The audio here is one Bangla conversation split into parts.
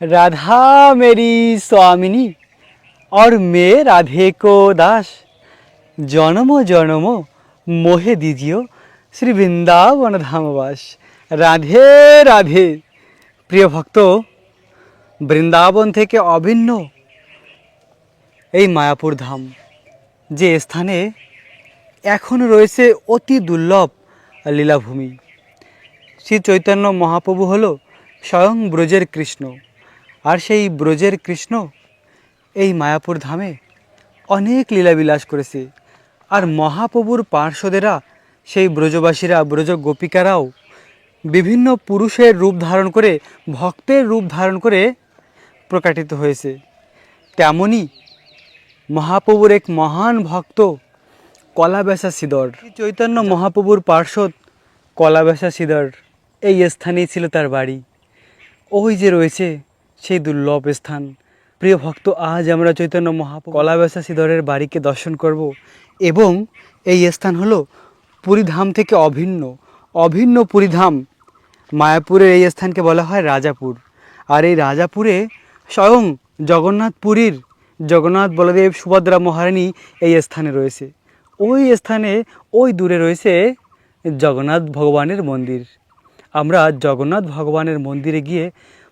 राधा मेरी स्वामिनी और मैं राधे को दास জনম জনম মোহে দিজিও শ্রী বৃন্দাবন ধামবাস রাধে রাধে প্রিয় ভক্ত বৃন্দাবন থেকে অভিন্ন এই মায়াপুর ধাম যে স্থানে এখনও রয়েছে অতি দুর্লভ লীলাভূমি শ্রী চৈতন্য মহাপ্রভু হল স্বয়ং ব্রজের কৃষ্ণ আর সেই ব্রজের কৃষ্ণ এই মায়াপুর ধামে অনেক লীলাবিলাস করেছে। আর মহাপ্রভুর পার্শ্বদেরা, সেই ব্রজবাসীরা, ব্রজ গোপিকারাও বিভিন্ন পুরুষের রূপ ধারণ করে, ভক্তের রূপ ধারণ করে প্রকাটিত হয়েছে। তেমনই মহাপ্রভুর এক মহান ভক্ত কলাবেসা সিদর। চৈতন্য মহাপ্রভুর পার্শ্বদ কলাবেসা সিদর, এই স্থানেই ছিল তার বাড়ি। ওই যে রয়েছে সেই দুর্লভ স্থান। প্রিয় ভক্ত, আজ আমরা চৈতন্য মহাপ্রভু কলাবেসা সিদরের বাড়িকে দর্শন করব এবং এই স্থান হলো পুরীধাম থেকে অভিন্ন। অভিন্ন পুরীধাম মায়াপুরের এই স্থানকে বলা হয় রাজাপুর। আর এই রাজাপুরে স্বয়ং জগন্নাথ পুরীর জগন্নাথ বলদেব সুভদ্রা মহারানী এই স্থানে রয়েছে। ওই স্থানে, ওই দূরে রয়েছে জগন্নাথ ভগবানের মন্দির। আমরা জগন্নাথ ভগবানের মন্দিরে গিয়ে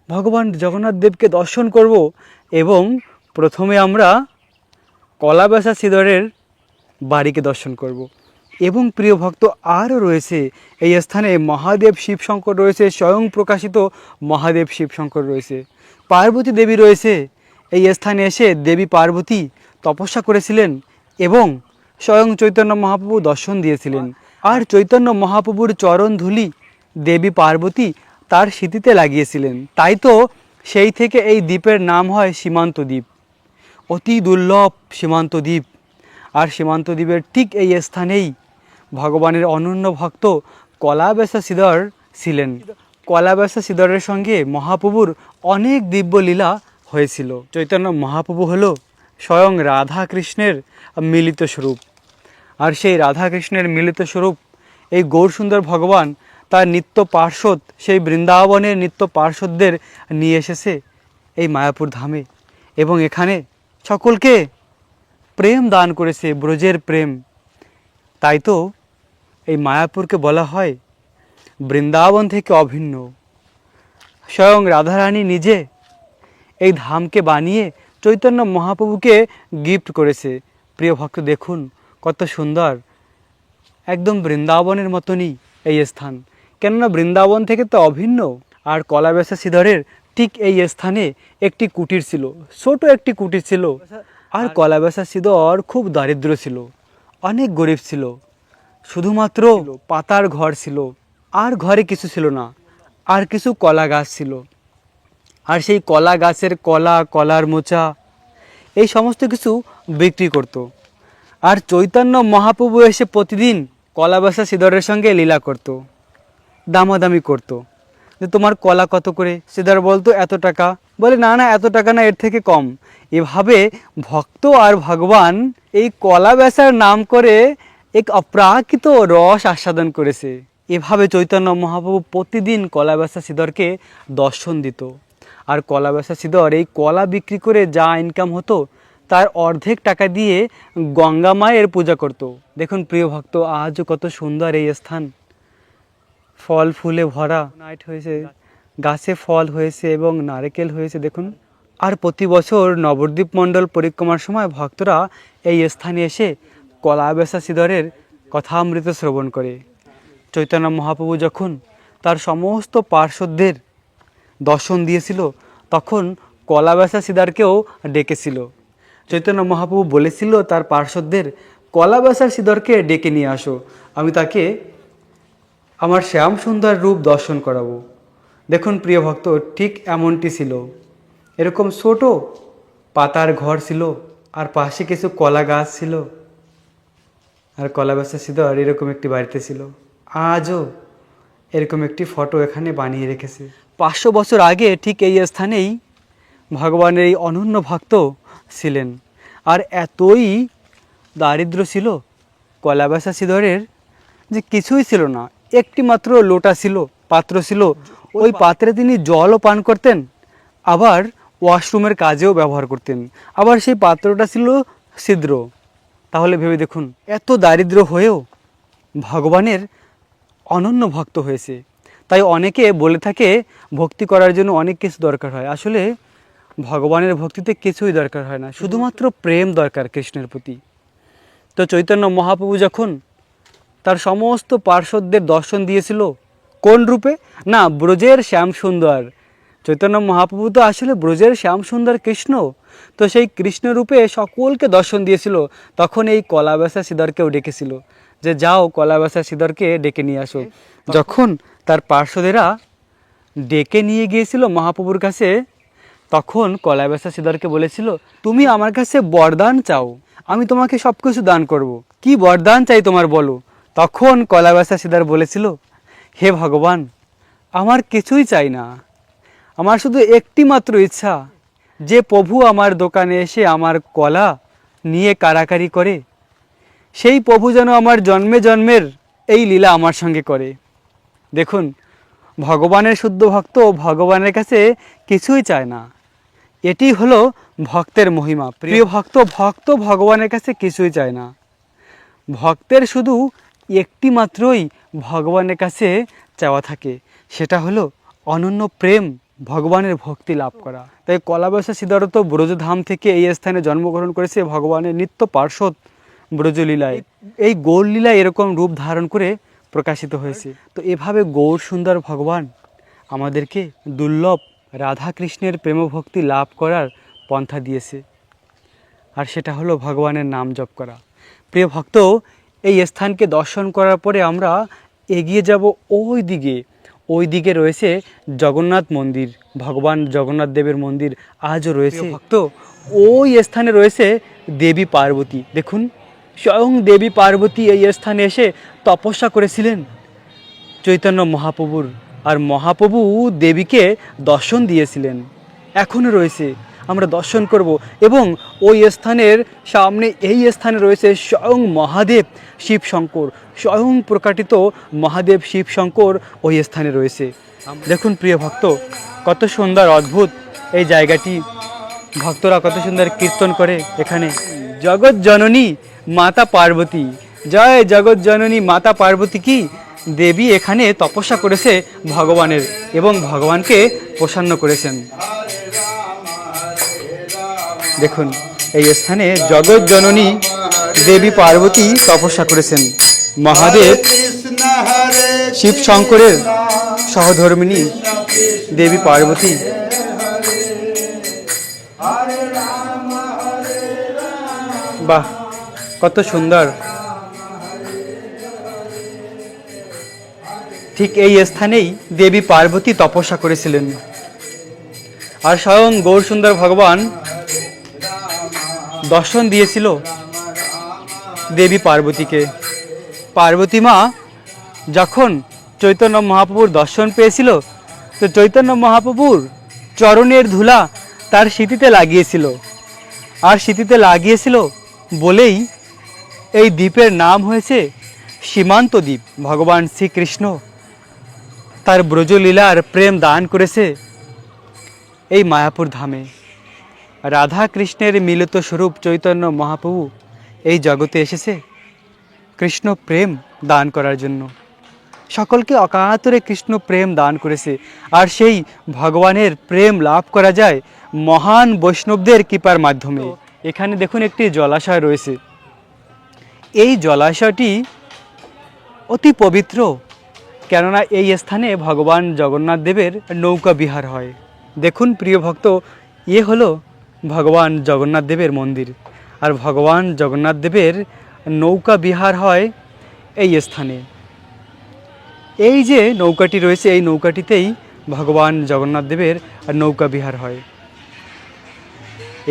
ভগবান জগন্নাথ দেবকে দর্শন করব এবং প্রথমে আমরা কলাবেসা সিদরের বাড়িকে দর্শন করব। এবং প্রিয় ভক্ত, আরও রয়েছে। এই স্থানে মহাদেব শিবশঙ্কর রয়েছে, স্বয়ং প্রকাশিত মহাদেব শিবশঙ্কর রয়েছে। পার্বতী দেবী রয়েছে। এই স্থানে এসে দেবী পার্বতী তপস্যা করেছিলেন এবং স্বয়ং চৈতন্য মহাপ্রভু দর্শন দিয়েছিলেন। আর চৈতন্য মহাপ্রভুর চরণ ধুলি দেবী পার্বতী তার স্মৃতিতে লাগিয়েছিলেন। তাই তো সেই থেকে এই দ্বীপের নাম হয় সীমান্ত দ্বীপ। অতি দুর্লভ সীমান্ত দ্বীপ। আর সীমান্ত দ্বীপের ঠিক এই স্থানেই ভগবানের অনন্য ভক্ত কলাবেসা সিদর ছিলেন। কলাবেসা সিদরের সঙ্গে মহাপ্রভুর অনেক দিব্য লীলা হয়েছিল। চৈতন্য মহাপ্রভু হলো স্বয়ং রাধা কৃষ্ণের মিলিত স্বরূপ। আর সেই রাধা কৃষ্ণের মিলিত স্বরূপ এই গৌরসুন্দর ভগবান তার নিত্য পার্শ্বদ, সেই বৃন্দাবনের নিত্য পার্শ্বদদের নিয়ে এসেছে এই মায়াপুর ধামে। এবং এখানে সকলকে প্রেম দান করেছে, ব্রজের প্রেম। তাই তো এই মায়াপুরকে বলা হয় বৃন্দাবন থেকে অভিন্ন। স্বয়ং রাধারানী নিজে এই ধামকে বানিয়ে চৈতন্য মহাপ্রভুকে গিফট করেছে। প্রিয় ভক্ত, দেখুন কত সুন্দর, একদম বৃন্দাবনের মতনই এই স্থান। কেননা বৃন্দাবন থেকে তো অভিন্ন, আর কলাবেসা সিধরের ঠিক এই স্থানে একটি কুটির ছিল, ছোট একটি কুটির ছিল আর কলাবেসা সিধর খুব দারিদ্র ছিল, অনেক গরিব ছিল শুধুমাত্র পাতার ঘর ছিল, আর ঘরে কিছু ছিল না, আর কিছু কলা গাছ ছিল আর সেই কলা গাছের কলা, কলার মোচা, এই সমস্ত কিছু বিক্রি করত। আর চৈতন্য মহাপ্রভু এসে প্রতিদিন কলাবাসা সিদরের সঙ্গে লীলা করত। দামাদামি করত। যে তোমার কলা কত করে? সিদার বলতো, এত টাকা। বলে, না না, এত টাকা না, এর থেকে কম। এভাবে ভক্ত আর ভগবান এই কলা বেচার নাম করে এক অপ্রাকৃত রস আস্বাদন করেছে। এভাবে চৈতন্য মহাপ্রভু প্রতিদিন কলা বেচা সিদরকে দর্শন দিত। আর কলা বেচা সিদর এই কলা বিক্রি করে যা ইনকাম হতো, তার অর্ধেক টাকা দিয়ে গঙ্গা মায়ের পূজা করত। দেখুন প্রিয় ভক্ত, আজও কত সুন্দর এই স্থান। ফল ফুলে ভরা নাইট হয়েছে, গাছে ফল হয়েছে এবং নারকেল হয়েছে, দেখুন। আর প্রতি বছর নবদ্বীপ মণ্ডল পরিক্রমার সময় ভক্তরা এই স্থানে এসে কলাবেসা সিদরের কথামৃত শ্রবণ করে। চৈতন্য মহাপ্রভু যখন তার সমস্ত পার্শ্বদের দর্শন দিয়েছিল, তখন কলাবেসা সিদারকেও ডেকেছিল। চৈতন্য মহাপ্রভু বলেছিল, তার পার্শ্বদের কলাবেসা সিদরকে ডেকে নিয়ে আসো, আমি তাকে আমার শ্যাম সুন্দর রূপ দর্শন করাবো। দেখুন প্রিয় ভক্ত, ঠিক এমনটি ছিল। এরকম ছোট পাতার ঘর ছিল, আর পাশে কিছু কলা গাছ ছিল। আর কলা গাছের সিদর এরকম একটি বাড়িতে ছিল। আজও এরকম একটি ফটো এখানে বানিয়ে রেখেছে। পাঁচশো বছর আগে ঠিক এই স্থানেই ভগবানের এই অনন্য ভক্ত ছিলেন। আর এতই দারিদ্র ছিল কলাবাসা সিধরের যে কিছুই ছিল না। একটি মাত্র লোটা ছিল পাত্র ছিল। ওই পাত্রে তিনি জলও পান করতেন আবার ওয়াশরুমের কাজেও ব্যবহার করতেন। আবার সেই পাত্রটা ছিল ছিদ্র। তাহলে ভেবে দেখুন এত দারিদ্র হয়েও ভগবানের অনন্য ভক্ত হয়েছে। তাই অনেকে বলে থাকে ভক্তি করার জন্য অনেক কিছু দরকার হয়। আসলে ভগবানের ভক্তিতে কিছুই দরকার হয় না। শুধুমাত্র প্রেম দরকার কৃষ্ণের প্রতি। তো চৈতন্য মহাপ্রভু যখন তার সমস্ত পার্শ্বদের দর্শন দিয়েছিল। কোন রূপে? না, ব্রজের শ্যাম সুন্দর। চৈতন্য মহাপ্রভু তো আসলে ব্রজের শ্যাম সুন্দর কৃষ্ণ। তো সেই কৃষ্ণ রূপে সকলকে দর্শন দিয়েছিল। তখন এই কলাবেসা সিদরকেও ডেকেছিল। যে যাও কলাবেসা সিদরকে ডেকে নিয়ে আসো। যখন তার পার্শ্বদেরা ডেকে নিয়ে গিয়েছিল মহাপ্রভুর কাছে, তখন কলাবেসা সিদরকে বলেছিল, তুমি আমার কাছে বরদান চাও। আমি তোমাকে সব কিছু দান করব। কি বরদান চাই তোমার বলো? তখন কলাবেসা সিদার বলেছিল, হে ভগবান, আমার কিছুই চাই না। আমার শুধু একটি মাত্র ইচ্ছা, যে প্রভু আমার দোকানে এসে আমার কলা নিয়ে কারাকারি করে। সেই প্রভু যেন আমার জন্মে জন্মের এই লীলা আমার সঙ্গে করে। দেখুন, ভগবানের শুদ্ধ ভক্ত ভগবানের কাছে কিছুই চায় না। এটি হলো ভক্তের মহিমা। প্রিয় ভক্ত ভক্ত ভগবানের কাছে কিছুই চায় না। ভক্তের শুধু একটি মাত্রই ভগবানের কাছে চাওয়া থাকে। সেটা হলো অনন্য প্রেম, ভগবানের ভক্তি লাভ করা। তাই কলাবসা সিদ্ধার্থ ব্রজধাম থেকে এই স্থানে জন্মগ্রহণ করেছে ভগবানের নিত্য পার্শ্বদ ব্রজলীলায়। এই গৌরলীলা এরকম রূপ ধারণ করে প্রকাশিত হয়েছে। তো এভাবে গৌর সুন্দর ভগবান আমাদেরকে দুর্লভ রাধা কৃষ্ণের প্রেমভক্তি লাভ করার পন্থা দিয়েছে। আর সেটা হলো ভগবানের নাম জপ করা। প্রিয় ভক্ত এই স্থানকে দর্শন করার পরে আমরা এগিয়ে যাব ওই দিকে। ওই দিকে রয়েছে জগন্নাথ মন্দির ভগবান জগন্নাথ দেবের মন্দির আজও রয়েছে। ভক্ত ওই স্থানে রয়েছে দেবী পার্বতী। দেখুন স্বয়ং দেবী পার্বতী এই স্থানে এসে তপস্যা করেছিলেন। চৈতন্য মহাপ্রভুর আর মহাপ্রভু দেবীকে দর্শন দিয়েছিলেন। এখনও রয়েছে আমরা দর্শন করব। এবং ওই স্থানের সামনে এই স্থানে রয়েছে স্বয়ং মহাদেব শিব শঙ্কর। স্বয়ং প্রকাটিত মহাদেব শিব শঙ্কর ওই স্থানে রয়েছে। দেখুন প্রিয় ভক্ত, কত সুন্দর অদ্ভুত এই জায়গাটি। ভক্তরা কত সুন্দর কীর্তন করে এখানে। জগৎ জননী মাতা পার্বতী। জয় জগৎ জননী মাতা পার্বতী কি? দেবী এখানে তপস্যা করেছে ভগবানের এবং ভগবানকে প্রসন্ন করেছেন। দেখুন, এই স্থানে জগৎ জননী দেবী পার্বতী তপস্যা করেছেন। মহাদেব শিব শঙ্করের সহধর্মিনী দেবী পার্বতী। বাহ, কত সুন্দর। ঠিক এই স্থানেই দেবী পার্বতী তপস্যা করেছিলেন। আর স্বয়ং গৌর সুন্দর ভগবান দর্শন দিয়েছিল দেবী পার্বতীকে। পার্বতী মা যখন চৈতন্য মহাপ্রভুর দর্শন পেয়েছিল, তো চৈতন্য মহাপ্রভুর চরণের ধুলা তার স্মৃতিতে লাগিয়েছিল। আর স্মৃতিতে লাগিয়েছিল বলেই এই দ্বীপের নাম হয়েছে সীমান্ত দ্বীপ। ভগবান শ্রীকৃষ্ণ তার ব্রজলীলার প্রেম দান করেছে এই মায়াপুর ধামে। রাধা কৃষ্ণের মিলিত স্বরূপ চৈতন্য মহাপ্রভু এই জগতে এসেছে। কৃষ্ণ প্রেম দান করার জন্য। সকলকে অকাতরে কৃষ্ণ প্রেম দান করেছে। আর সেই ভগবানের প্রেম লাভ করা যায় মহান বৈষ্ণবদের কৃপার মাধ্যমে। এখানে দেখুন একটি জলাশয় রয়েছে। এই জলাশয়টি অতি পবিত্র, কেননা এই স্থানে ভগবান জগন্নাথ দেবের নৌকা বিহার হয়। দেখুন প্রিয় ভক্ত ইয়ে হলো ভগবান জগন্নাথ দেবের মন্দির। আর ভগবান জগন্নাথ দেবের নৌকা বিহার হয় এই স্থানে। এই যে নৌকাটি রয়েছে, এই নৌকাটিতেই ভগবান জগন্নাথ দেবের নৌকা বিহার হয়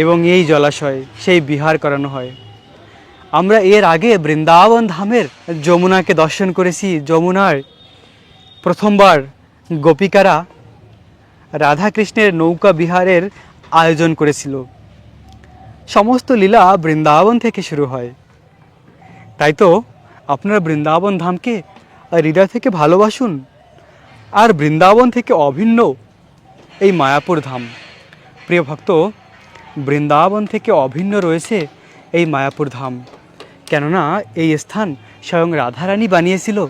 এবং এই জলাশয়, সেই বিহার করানো হয়। আমরা এর আগে বৃন্দাবন ধামের যমুনাকে দর্শন করেছি। যমুনার প্রথমবার গোপিকারা রাধাকৃষ্ণের নৌকা বিহারের আয়োজন করেছিল। সমস্ত লীলা বৃন্দাবন থেকে শুরু হয়। তাই তো আপনারা বৃন্দাবন ধামকে হৃদয় থেকে ভালোবাসুন আর বৃন্দাবন থেকে অভিন্ন এই মায়াপুর ধাম। প্রিয় ভক্ত, বৃন্দাবন থেকে অভিন্ন রয়েছে এই মায়াপুর ধাম। কেননা এই স্থান স্বয়ং রাধারানী বানিয়েছিল।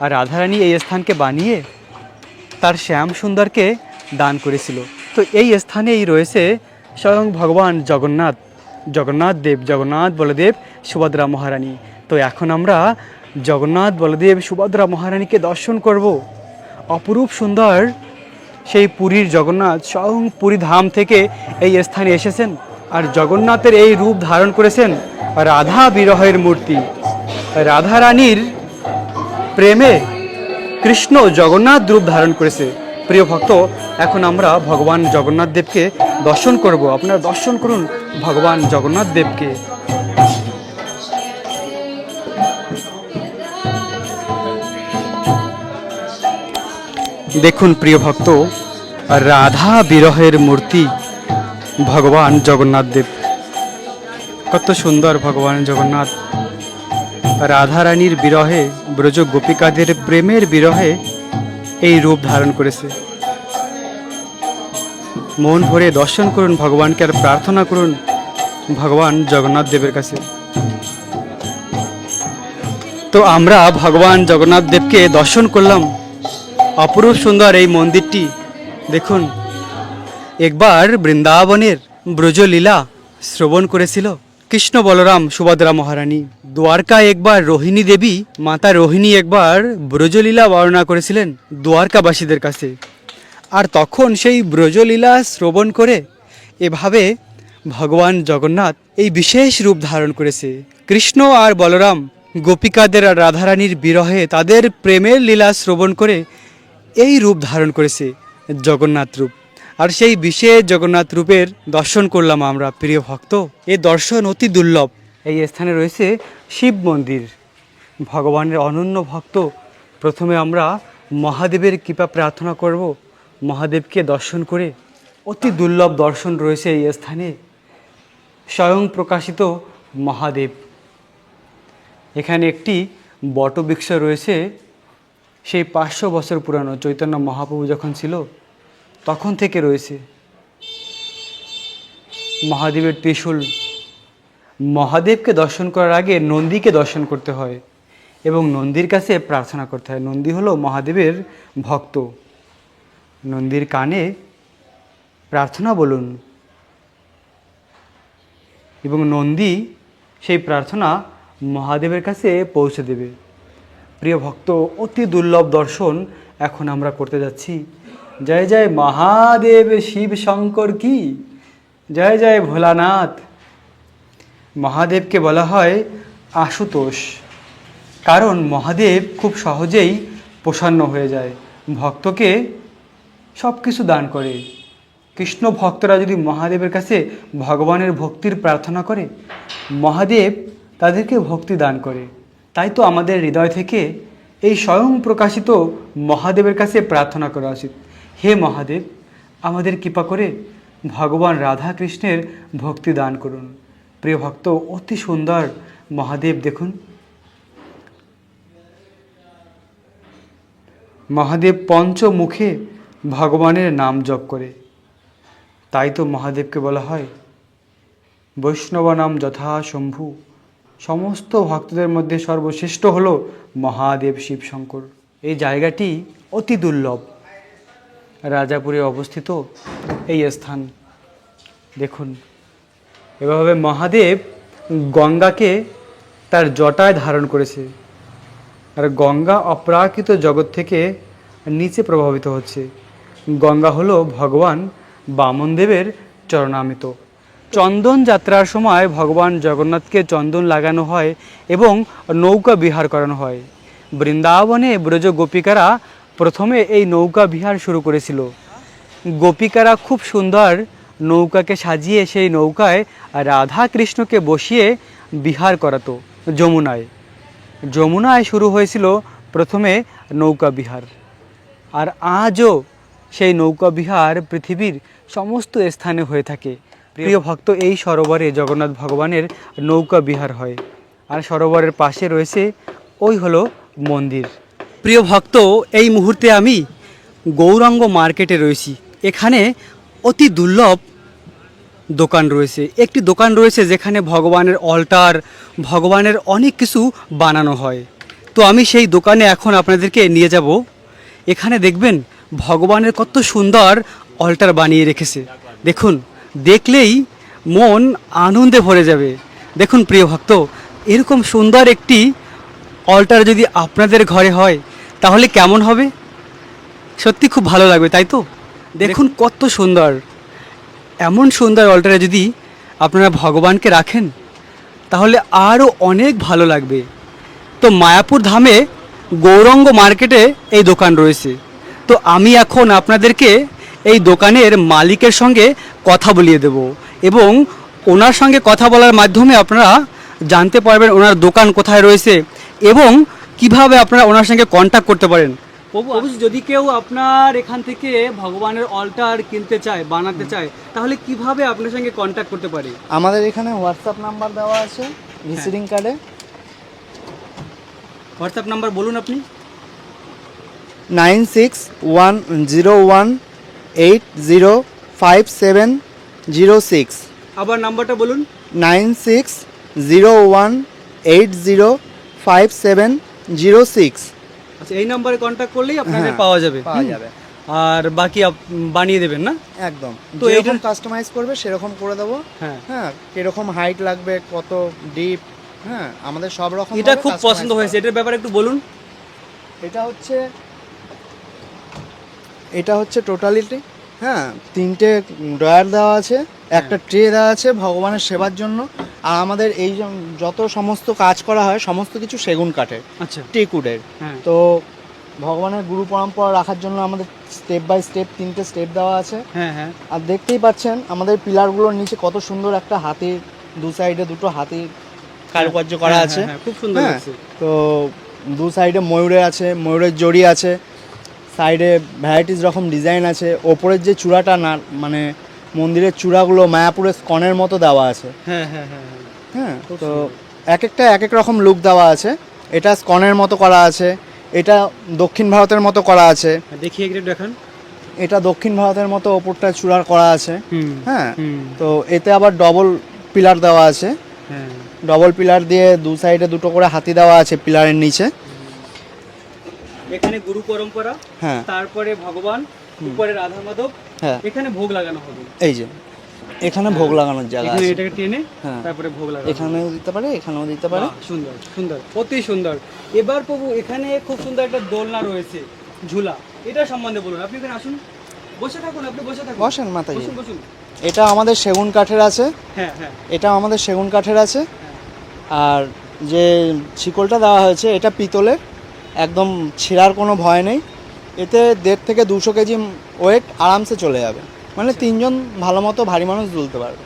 আর রাধারানী এই স্থানকে বানিয়ে তার শ্যাম সুন্দরকে দান করেছিল। তো এই স্থানেই রয়েছে স্বয়ং ভগবান জগন্নাথ। জগন্নাথ দেব, জগন্নাথ বলদেব, সুভদ্রা মহারানী। তো এখন আমরা জগন্নাথ বলদেব, সুভদ্রা মহারানীকে দর্শন করব। অপরূপ সুন্দর সেই পুরীর জগন্নাথ স্বয়ং পুরী ধাম থেকে এই স্থানে এসেছেন আর জগন্নাথের এই রূপ ধারণ করেছেন রাধা বিরহের মূর্তি। রাধা রানীর প্রেমে কৃষ্ণ জগন্নাথ রূপ ধারণ করেছে। প্রিয় ভক্ত, এখন আমরা ভগবান জগন্নাথ দেবকে দর্শন করব। আপনারা দর্শন করুন ভগবান জগন্নাথ দেবকে। দেখুন প্রিয় ভক্ত, রাধা বিরহের মূর্তি ভগবান জগন্নাথ দেব। কত সুন্দর ভগবান জগন্নাথ। রাধারানীর বিরহে ব্রজ গোপিকাদের প্রেমের বিরহে এই রূপ ধারণ করেছে। মন ভরে দর্শন করুন ভগবানকে আর প্রার্থনা করুন ভগবান জগন্নাথ দেবের কাছে। তো আমরা ভগবান জগন্নাথ দেবকে দর্শন করলাম। অপরূপ সুন্দর এই মন্দিরটি, দেখুন, একবার বৃন্দাবনের ব্রজলীলা শ্রবণ করেছিল। কৃষ্ণ বলরাম সুভদ্রা মহারানী। দ্বারকা একবার রোহিণী দেবী, মাতা রোহিণী একবার ব্রজলীলা বর্ণনা করেছিলেন দ্বারকাবাসীদের কাছে। আর তখন সেই ব্রজলীলা শ্রবণ করে এভাবে ভগবান জগন্নাথ এই বিশেষ রূপ ধারণ করেছে। কৃষ্ণ আর বলরাম গোপিকাদের আর রাধারানীর বিরহে তাদের প্রেমের লীলা শ্রবণ করে এই রূপ ধারণ করেছে জগন্নাথ রূপ। আর সেই বিশেষ জগন্নাথ রূপের দর্শন করলাম আমরা, প্রিয় ভক্ত। এই দর্শন অতি দুর্লভ। এই স্থানে রয়েছে শিব মন্দির। ভগবানের অনন্য ভক্ত। প্রথমে আমরা মহাদেবের কৃপা প্রার্থনা করব। মহাদেবকে দর্শন করে অতি দুর্লভ দর্শন রয়েছে এই স্থানে। স্বয়ং প্রকাশিত মহাদেব। এখানে একটি বটবৃক্ষ রয়েছে। সেই পাঁচশো বছর পুরানো চৈতন্য মহাপ্রভু যখন ছিল তখন থেকে রয়েছে মহাদেবের ত্রিশূল। মহাদেবকে দর্শন করার আগে নন্দীকে দর্শন করতে হয় এবং নন্দীর কাছে প্রার্থনা করতে হয়। নন্দী হলো মহাদেবের ভক্ত। নন্দীর কানে প্রার্থনা বলুন। এবং নন্দী সেই প্রার্থনা মহাদেবের কাছে পৌঁছে দেবে। প্রিয় ভক্ত, অতি দুর্লভ দর্শন এখন আমরা করতে যাচ্ছি। জয় জয় মহাদেব শিব শঙ্কর কি? জয় জয় ভোলানাথ। মহাদেবকে বলা হয় আশুতোষ। কারণ মহাদেব খুব সহজেই প্রসন্ন হয়ে যায়। ভক্তকে সব কিছু দান করে। কৃষ্ণ ভক্তরা যদি মহাদেবের কাছে ভগবানের ভক্তির প্রার্থনা করে, মহাদেব তাদেরকে ভক্তি দান করে। তাই তো আমাদের হৃদয় থেকে এই স্বয়ং প্রকাশিত মহাদেবের কাছে প্রার্থনা করা উচিত। হে মহাদেব, আমাদের কৃপা করে ভগবান রাধা কৃষ্ণের ভক্তি দান করুন। প্রিয় ভক্ত, অতি সুন্দর মহাদেব দেখুন। মহাদেব পঞ্চমুখে ভগবানের নাম জপ করে। তাই তো মহাদেবকে বলা হয় বৈষ্ণব নাম যথা শম্ভু। সমস্ত ভক্তদের মধ্যে সর্বশ্রেষ্ঠ হল মহাদেব শিবশঙ্কর। এই জায়গাটি অতি দুর্লভ। রাজাপুরে অবস্থিত এই স্থান। দেখুন, এভাবে মহাদেব গঙ্গাকে তার জটায় ধারণ করেছে আর গঙ্গা অপ্রাকৃত জগৎ থেকে নিচে প্রভাবিত হচ্ছে। গঙ্গা হলো ভগবান বামনদেবের চরণামিত। চন্দন যাত্রার সময় ভগবান জগন্নাথকে চন্দন লাগানো হয় এবং নৌকা বিহার করানো হয়। বৃন্দাবনে ব্রজ গোপিকারা প্রথমে এই নৌকা বিহার শুরু করেছিল। গোপিকারা খুব সুন্দর নৌকাকে সাজিয়ে সেই নৌকায় রাধা কৃষ্ণকে বসিয়ে বিহার করাতো যমুনায়। যমুনায় শুরু হয়েছিল প্রথমে নৌকা বিহার। আর আজও সেই নৌকা বিহার পৃথিবীর সমস্ত স্থানে হয়ে থাকে। প্রিয় ভক্ত, এই সরোবরে জগন্নাথ ভগবানের নৌকা বিহার হয়। আর সরোবরের পাশে রয়েছে, ওই হলো মন্দির। প্রিয় ভক্ত, এই মুহূর্তে আমি গৌরাঙ্গ মার্কেটে রয়েছি। এখানে অতি দুর্লভ দোকান রয়েছে। একটি দোকান রয়েছে যেখানে ভগবানের অল্টার, ভগবানের অনেক কিছু বানানো হয়। তো আমি সেই দোকানে এখন আপনাদেরকে নিয়ে যাব। এখানে দেখবেন ভগবানের কত সুন্দর অল্টার বানিয়ে রেখেছে। দেখুন, দেখলেই মন আনন্দে ভরে যাবে। দেখুন প্রিয় ভক্ত, এরকম সুন্দর একটি অল্টার যদি আপনাদের ঘরে হয়, তাহলে কেমন হবে? সত্যি খুব ভালো লাগবে, তাই তো? দেখুন কত সুন্দর। এমন সুন্দর অল্টারে যদি আপনারা ভগবানকে রাখেন, তাহলে আরও অনেক ভালো লাগবে। তো মায়াপুর ধামে গৌরঙ্গ মার্কেটে এই দোকান রয়েছে। তো আমি এখন আপনাদেরকে এই দোকানের মালিকের সঙ্গে কথা বলিয়ে দেব এবং ওনার সঙ্গে কথা বলার মাধ্যমে আপনারা জানতে পারবেন ওনার দোকান কোথায় রয়েছে এবং কীভাবে আপনারা ওনার সঙ্গে কন্ট্যাক্ট করতে পারেন? প্রভু যদি কেউ আপনার এখান থেকে ভগবানের অল্টার কিনতে চায় বানাতে চায় তাহলে কীভাবে আপনার সঙ্গে কন্ট্যাক্ট করতে পারে? আমাদের এখানে হোয়াটসঅ্যাপ নাম্বার দেওয়া আছে ভিজিটিং কার্ডে হোয়াটসঅ্যাপ নাম্বার বলুন আপনি। Nine six one zero one eight zero five seven zero six. আবার নাম্বারটা বলুন। Nine six zero one eight zero five seven zero six আচ্ছা এই নাম্বারে কন্ট্যাক্ট করলেই আপনাদের হ্যাঁ, পাওয়া যাবে। পাওয়া যাবে। আর বাকি বানিয়ে দেবেন না? একদম। তো তো এরকম কাস্টমাইজ করবে সেরকম করে দেবো। হ্যাঁ। হ্যাঁ কীরকম হাইট লাগবে কত ডিপ হ্যাঁ আমাদের সব রকম এটা খুব পছন্দ হয়েছে। এটার ব্যাপারে একটু বলুন। এটা হচ্ছে এটা হচ্ছে টোটালিটি হ্যাঁ তিনটে ড্রয়ার দেওয়া আছে একটা ট্রে দেওয়া আছে ভগবানের সেবার জন্য। আর আমাদের এই যত সমস্ত কাজ করা হয় সমস্ত কিছু সেগুন কাঠের আচ্ছা। টেকুডের হ্যাঁ। তো ভগবানের গুরু পরম্পরা রাখার জন্য আমাদের স্টেপ বাই স্টেপ তিনটে স্টেপ দেওয়া আছে। হ্যাঁ হ্যাঁ। আর দেখতেই পাচ্ছেন আমাদের পিলারগুলোর নিচে কত সুন্দর একটা হাতির দু সাইডে দুটো হাতির কারুকার্য করা হ্যাঁ, আছে। হ্যাঁ, হ্যাঁ, খুব সুন্দর হ্যাঁ, তো দু সাইডে ময়ূরের আছে ময়ূরের জড়ি আছে। সাইডে ভ্যারাইটিস রকম ডিজাইন আছে। ওপরের যে চূড়াটা না মানে মন্দিরের চূড়াগুলো মায়াপুরের স্কনের মতো দেওয়া আছে। হ্যাঁ হ্যাঁ হ্যাঁ হ্যাঁ। হ্যাঁ তো এক একটা এক এক রকম লুক দেওয়া আছে। এটা স্কনের মতো করা আছে। এটা দক্ষিণ ভারতের মতো করা আছে। হ্যাঁ, দেখি একটু দেখান। এটা দক্ষিণ ভারতের মতো ওপরটা চূড়ার করা আছে। হ্যাঁ তো এতে আবার ডবল পিলার দেওয়া আছে। হ্যাঁ। ডবল পিলার দিয়ে দু সাইডে দুটো করে হাতি দেওয়া আছে পিলারের নিচে। এখানে গুরু পরম্পরা হ্যাঁ। তারপরে ভগবান উপরে রাধা মাধব হ্যাঁ। এখানে ভোগ লাগানো হবে। এই যে এখানে ভোগ লাগানোর জায়গা এখানে আছে। এটাকে টেনে হ্যাঁ। তারপরে ভোগ লাগানো এখানেও দিতে পারে এখানেও দিতে পারে। সুন্দর সুন্দর অতি সুন্দর। এবার প্রভু এখানে খুব সুন্দর একটা দোলনা রয়েছে ঝুলা। এটা সম্বন্ধে বলুন আপনি এখানে আসুন। বসে থাকুন আপনি বসে থাকুন। বসেন মাতাজি। বসুন বসুন। এটা আমাদের সেগুন কাঠের আছে। হ্যাঁ হ্যাঁ। এটা আমাদের সেগুন কাঠের আছে। আর যে শিকলটা দেওয়া হয়েছে এটা পিতলের। একদম ছিঁড়ার কোনো ভয় নেই। এতে দেড় থেকে দুশো কেজি ওয়েট আরামসে চলে যাবে। মানে তিনজন ভালো মতো ভারী মানুষ তুলতে পারবে।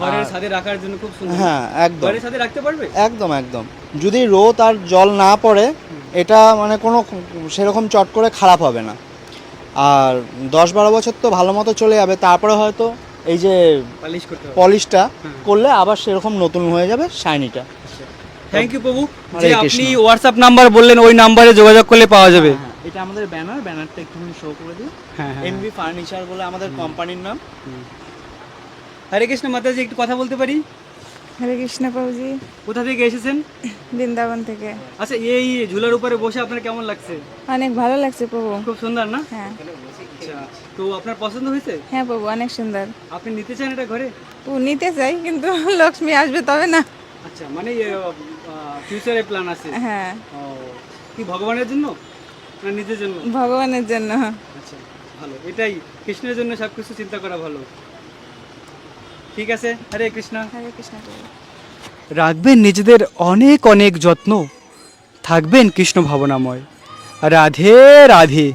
ঘরের ছাদে রাখার জন্য খুব সুন্দর। হ্যাঁ একদম। ঘরের ছাদে রাখতে পারবে? একদম একদম। যদি রোদ আর জল না পড়ে এটা মানে কোনো সেরকম চট করে খারাপ হবে না। আর দশ বারো বছর তো ভালো মতো চলে যাবে। তারপরে হয়তো এই যে পলিশটা করলে আবার সেরকম নতুন হয়ে যাবে শাইনিটা। থ্যাংক ইউ প্রভু যে আপনি হোয়াটসঅ্যাপ নাম্বার বললেন ওই নাম্বারে যোগাযোগ করলে পাওয়া যাবে। এটা আমাদের ব্যানার ব্যানারটা একটুখানি শো করে দিই। হ্যাঁ হ্যাঁ এমবি ফার্নিচার বলে আমাদের কোম্পানির নাম। হরে কৃষ্ণ মাতাজি একটু কথা বলতে পারি? হরে কৃষ্ণ প্রভুজি কোথা থেকে এসেছেন? বৃন্দাবন থেকে। আচ্ছা এই ঝুলার উপরে বসে আপনার কেমন লাগছে? অনেক ভালো লাগছে প্রভু। খুব সুন্দর না? হ্যাঁ। আচ্ছা তো আপনার পছন্দ হয়েছে? হ্যাঁ প্রভু অনেক সুন্দর। আপনি নিতে চান এটা ঘরে? ও নিতে চাই কিন্তু লক্ষ্মী আসবে তবে না। আচ্ছা মানে ফিউচারে প্ল্যান আছে। হ্যাঁ। ও, কি ভগবানের জন্য? না নিজের জন্য? ভগবানের জন্য। আচ্ছা ভালো। এটাই। কৃষ্ণের জন্য সব কিছু চিন্তা করা ভালো। ঠিক আছে? হরে কৃষ্ণ। হরে কৃষ্ণ। রাখবেন নিজেদের অনেক অনেক যত্ন। থাকবেন কৃষ্ণ ভাবনাময়। রাধে রাধে।